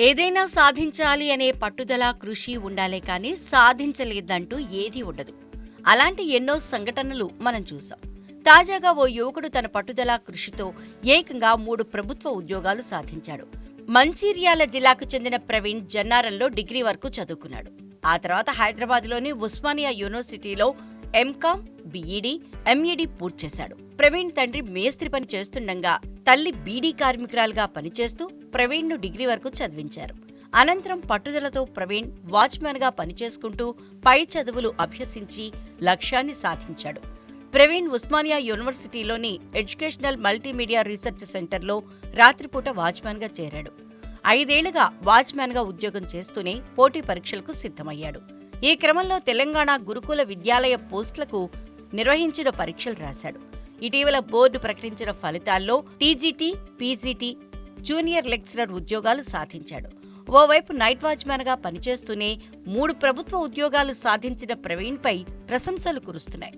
ఏదైనా సాధించాలి అనే పట్టుదల కృషి ఉండాలే కానీ సాధించలేదంటూ ఏదీ ఉండదు. అలాంటి ఎన్నో సంఘటనలు మనం చూసాం. తాజాగా ఓ యువకుడు తన పట్టుదల కృషితో ఏకంగా మూడు ప్రభుత్వ ఉద్యోగాలు సాధించాడు. మంచిర్యాల జిల్లాకు చెందిన ప్రవీణ్ జన్నారంలో డిగ్రీ వరకు చదువుకున్నాడు. ఆ తర్వాత హైదరాబాద్లోని ఉస్మానియా యూనివర్సిటీలో ఎంకామ్ బీఈడీ ఎంఈడీ పూర్తి చేశాడు. ప్రవీణ్ తండ్రి మేస్త్రి పని చేస్తుండగా తల్లి బీడీ కార్మికురాలుగా పనిచేస్తూ ప్రవీణ్ను డిగ్రీ వరకు చదివించారు. అనంతరం పట్టుదలతో ప్రవీణ్ వాచ్మెన్గా పనిచేసుకుంటూ పై చదువులు అభ్యసించి లక్ష్యాన్ని సాధించాడు. ప్రవీణ్ ఉస్మానియా యూనివర్సిటీలోని ఎడ్యుకేషనల్ మల్టీమీడియా రీసెర్చ్ సెంటర్లో రాత్రిపూట వాచ్మెన్గా చేరాడు. ఐదేళ్ళుగా వాచ్మెన్గా ఉద్యోగం చేస్తూనే పోటీ పరీక్షలకు సిద్ధమయ్యాడు. ఈ క్రమంలో తెలంగాణ గురుకుల విద్యాలయ పోస్టులకు నిర్వహించిన పరీక్షలు రాశాడు. ఇటీవల బోర్డు ప్రకటించిన ఫలితాల్లో టీజీటీ పీజీటీ జూనియర్ లెక్చరర్ ఉద్యోగాలు సాధించాడు. ఓవైపు నైట్ వాచ్మెన్గా పనిచేస్తూనే మూడు ప్రభుత్వ ఉద్యోగాలు సాధించిన ప్రవీణ్పై ప్రశంసలు కురుస్తున్నాయి.